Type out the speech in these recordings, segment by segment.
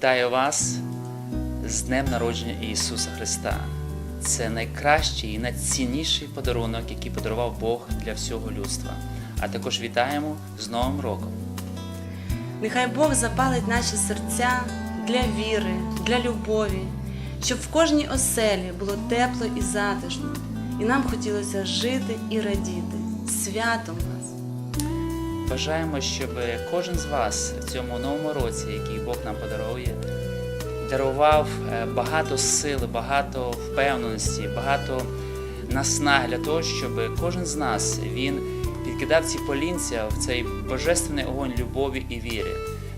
Вітаю вас з Днем народження Ісуса Христа. Це найкращий і найцінніший подарунок, який подарував Бог для всього людства. А також вітаємо з Новим роком. Нехай Бог запалить наші серця для віри, для любові, щоб в кожній оселі було тепло і затишно, і нам хотілося жити і радіти. Святом! Бажаємо, щоб кожен з вас в цьому новому році, який Бог нам подарує, дарував е, багато сили, багато впевненості, багато наснаг для того, щоб кожен з нас він підкидав ці полінця в цей божественний огонь любові і віри.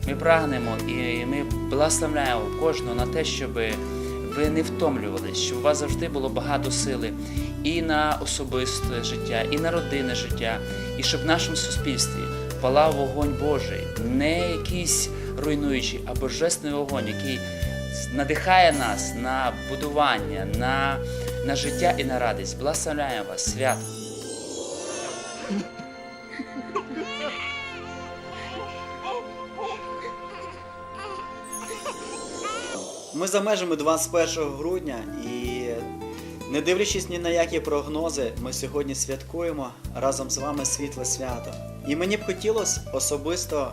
Ми прагнемо і ми благословляємо кожного на те, щоб ви не втомлювались, щоб у вас завжди було багато сили і на особисте життя, і на родинне життя, і щоб в нашому суспільстві палав вогонь Божий, не якийсь руйнуючий, а божественний вогонь, який надихає нас на будування, на, на життя і на радість. Благословляємо вас, свято! Ми за межами 21 грудня і не дивлячись ні на які прогнози, ми сьогодні святкуємо разом з вами світле свято. І мені б хотілося особисто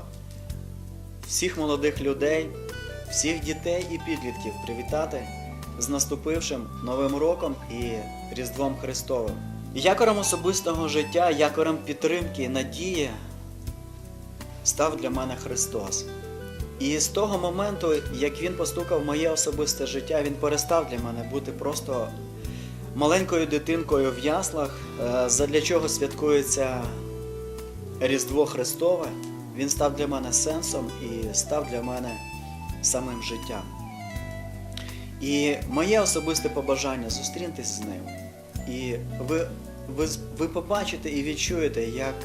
всіх молодих людей, всіх дітей і підлітків привітати з наступившим Новим роком і Різдвом Христовим. Якором особистого життя, якором підтримки, надії став для мене Христос. І з того моменту, як він постукав в моє особисте життя, він перестав для мене бути просто маленькою дитинкою в яслах, е, задля чого святкується Різдво Христове. Він став для мене сенсом і став для мене самим життям. І моє особисте побажання зустріньтесь з ним. І ви, ви, ви побачите і відчуєте, як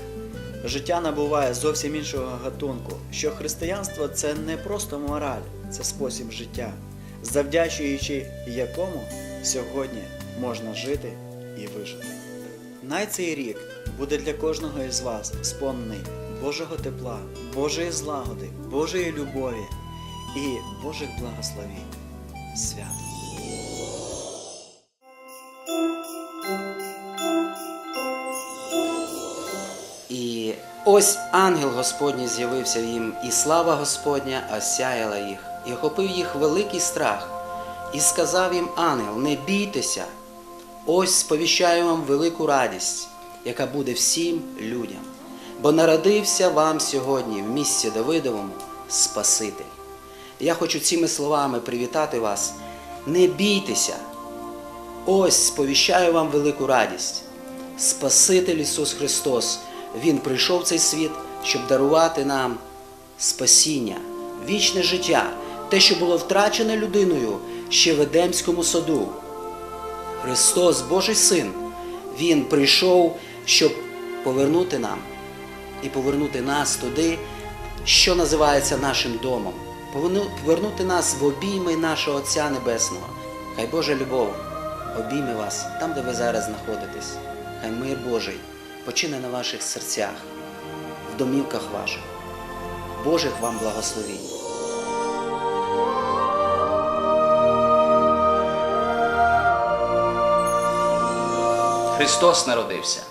життя набуває зовсім іншого гатунку, що християнство це не просто мораль, це спосіб життя, завдячуючи якому сьогодні можна жити і вижити. Най цей рік буде для кожного із вас сповнений Божого тепла, Божої злагоди, Божої любові і Божих благословень. Свято! І ось ангел Господній з'явився їм, і слава Господня осяяла їх, і охопив їх великий страх, і сказав їм ангел: Не бійтеся, ось сповіщаю вам велику радість, яка буде всім людям. Бо народився вам сьогодні в місці Давидовому Спаситель. Я хочу цими словами привітати вас. Не бійтеся, ось сповіщаю вам велику радість. Спаситель Ісус Христос, Він прийшов в цей світ, щоб дарувати нам спасіння, вічне життя, те, що було втрачене людиною ще в Едемському саду. Христос, Божий Син, Він прийшов, щоб повернути нам і повернути нас туди, що називається нашим домом, повернути нас в обійми нашого Отця Небесного. Хай Божа любов обійме вас там, де ви зараз знаходитесь. Хай мир Божий почине на ваших серцях, в домівках ваших. Божих вам благословінь. Христос народився.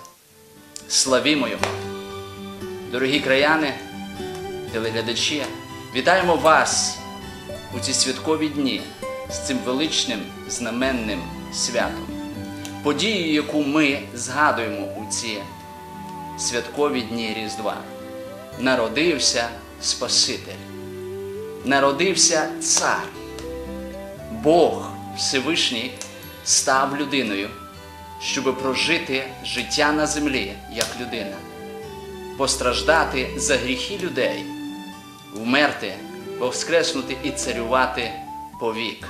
Славімо Його! Дорогі краяни, телеглядачі, вітаємо вас у ці святкові дні з цим величним знаменним святом. Подією, яку ми згадуємо у ці святкові дні Різдва. Народився Спаситель, народився Цар. Бог Всевишній став людиною, щоб прожити життя на землі як людина, постраждати за гріхи людей, вмерти, воскреснути і царювати повік.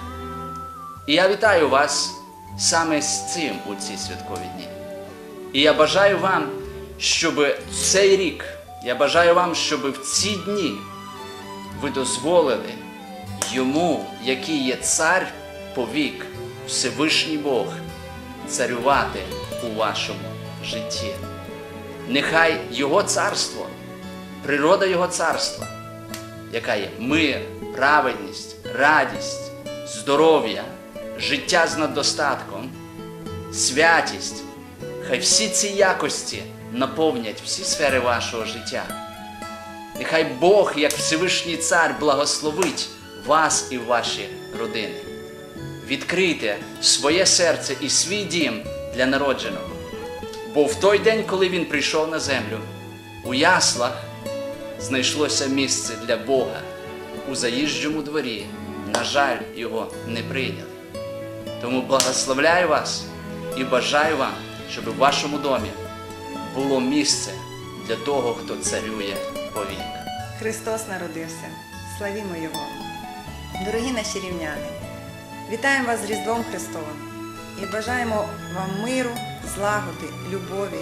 І я вітаю вас саме з цим у ці святкові дні. І я бажаю вам, щоб цей рік, я бажаю вам, щоб в ці дні ви дозволили йому, який є цар повік, Всевишній Бог, царювати у вашому житті. Нехай Його царство, природа Його царства, яка є мир, праведність, радість, здоров'я, життя з надостатком, святість. Хай всі ці якості наповнять всі сфери вашого життя. Нехай Бог, як Всевишній Цар, благословить вас і ваші родини. Відкрийте своє серце і свій дім для народженого. Бо в той день, коли він прийшов на землю, у яслах знайшлося місце для Бога. У заїжджому дворі, на жаль, його не прийняли. Тому благословляю вас і бажаю вам, щоб у вашому домі було місце для того, хто царює повік. Христос народився. Славімо Його! Дорогі наші рівняни! Вітаємо вас з Різдвом Христовим і бажаємо вам миру, злагоди, любові.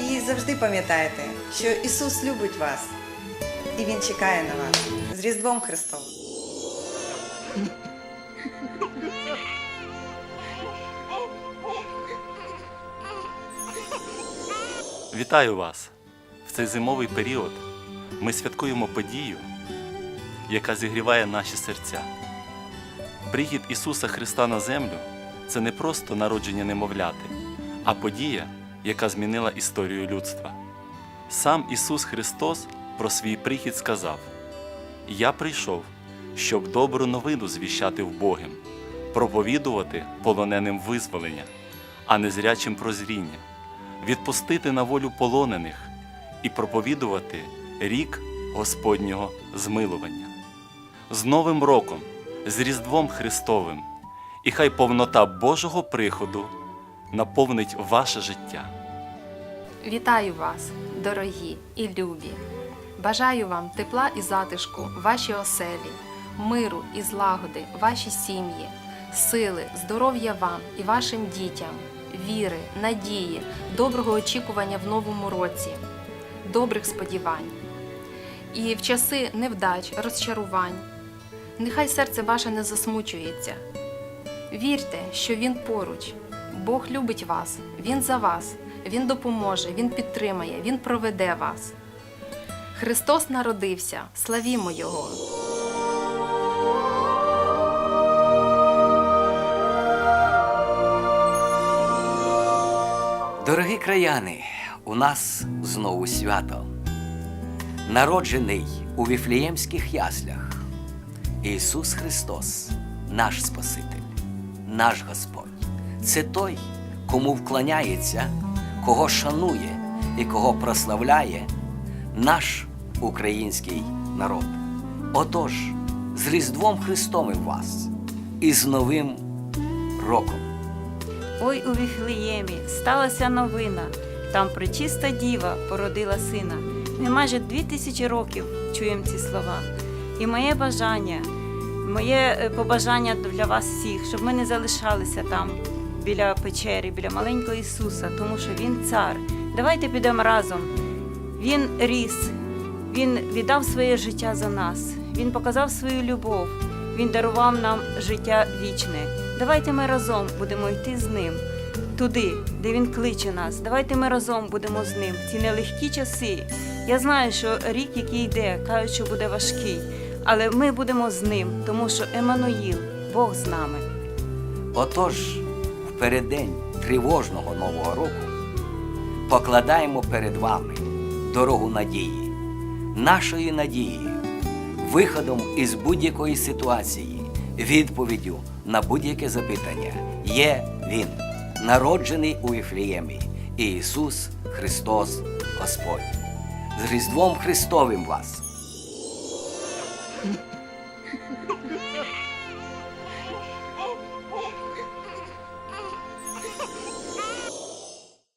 І завжди пам'ятайте, що Ісус любить вас і Він чекає на вас з Різдвом Христовим! Вітаю вас! В цей зимовий період ми святкуємо подію, яка зігріває наші серця. Прихід Ісуса Христа на землю це не просто народження немовляти, а подія, яка змінила історію людства. Сам Ісус Христос про свій прихід сказав: Я прийшов, щоб добру новину звіщати вбогим, проповідувати полоненим визволення, а незрячим прозріння відпустити на волю полонених і проповідувати рік Господнього змилування. З Новим роком, з Різдвом Христовим, і хай повнота Божого приходу наповнить ваше життя. Вітаю вас, дорогі і любі! Бажаю вам тепла і затишку вашій оселі, миру і злагоди в вашій сім'ї, сили, здоров'я вам і вашим дітям, віри, надії, доброго очікування в новому році, добрих сподівань. І в часи невдач, розчарувань, нехай серце ваше не засмучується. Вірте, що Він поруч. Бог любить вас, Він за вас, Він допоможе, Він підтримає, Він проведе вас. Христос народився, славімо Його! Дорогі краяни, у нас знову свято. Народжений у віфліємських яслях. Ісус Христос, наш Спаситель, наш Господь. Це той, кому вклоняється, кого шанує і кого прославляє наш український народ. Отож, з Різдвом Христовим вас і з Новим роком. Ой у Віфлеємі сталася новина. Там пречиста діва породила сина. Ми майже дві тисячі років чуємо ці слова. І моє бажання, моє е, побажання для вас всіх, щоб ми не залишалися там біля печери, біля маленького Ісуса, тому що Він цар. Давайте підемо разом. Він ріс, Він віддав своє життя за нас. Він показав свою любов. Він дарував нам життя вічне. Давайте ми разом будемо йти з ним туди, де він кличе нас. Давайте ми разом будемо з ним в ці нелегкі часи. Я знаю, що рік, який йде, кажуть, що буде важкий, але ми будемо з ним, тому що Еммануїл, Бог з нами. Отож, в переддень тривожного Нового року покладаємо перед вами дорогу надії, нашою надією, виходом із будь-якої ситуації, відповіддю на будь-яке запитання є Він, народжений у Іфліємі, Ісус Христос Господь. З Різдвом Христовим вас!